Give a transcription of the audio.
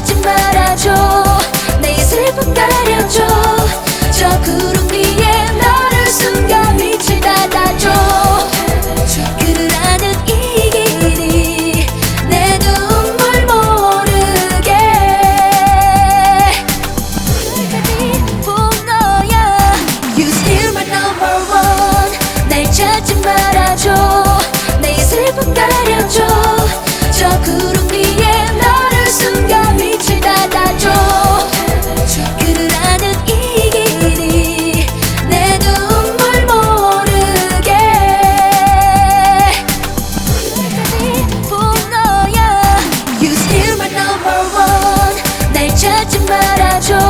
하지 말아줘. 내 슬픔 가려줘. 저 구름 위에 너를 숨겨 빛을 닫아줘. 그라는 이 길이 내 눈물 모르게. 그대는 분노야. You still my number one. 날 찾지 말아줘. 내 슬픔 가려줘. on 날 찾지 말아줘.